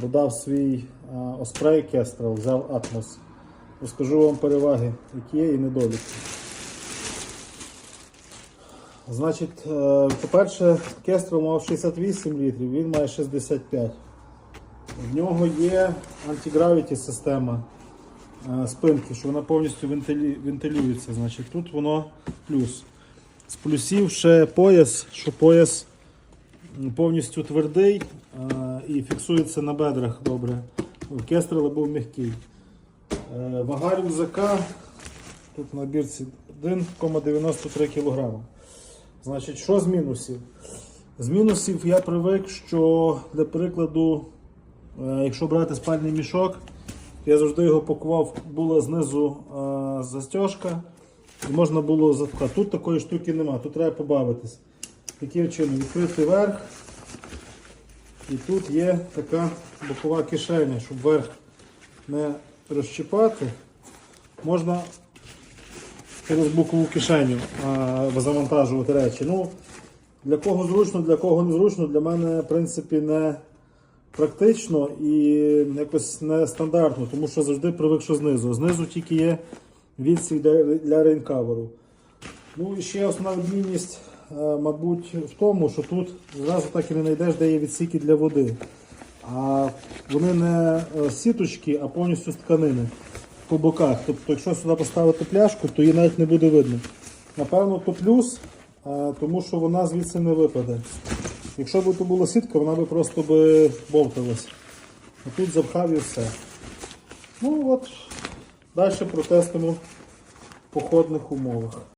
Продав свій Osprey Kestrel, взяв Atmos. Розкажу вам переваги, які є і недоліки. Значить, е, по-перше, Kestrel мав 68 літрів, він має 65. В нього є антигравіті система е, спинки, що вона повністю вентилюється. Значить, тут воно плюс. З плюсів ще пояс, що пояс повністю твердий е, і фіксується на бедрах добре. Кестрел був м'який. Е, Вага рюкзака тут на бірці 1,93 кг. Значить, що з мінусів? З мінусів я привик, що для прикладу, е, якщо брати спальний мішок, я завжди його пакував, була знизу е, застежка і можна було запхати. Тут такої штуки нема, тут треба побавитись. Таким чином відкрити верх. І тут є така бокова кишеня, щоб верх не розчіпати. Можна через бокову кишеню завантажувати речі. Ну, для кого зручно, для кого не зручно, для мене в принципі не практично і якось не стандартно, тому що завжди привик, що знизу. Знизу тільки є відсік для, рейнкаверу. Ну і ще основна відмінність, мабуть, в тому, що тут зразу так і не знайдеш, де є відсіки для води. А вони не е, сіточки, а повністю з тканини по боках. Тобто, якщо сюди поставити пляшку, то її навіть не буде видно. Напевно, то плюс, е, тому що вона звідси не випаде. Якщо б тут була сітка, вона би просто би бовталась. А тут запхав і все. Ну от, далі протестимо в походних умовах.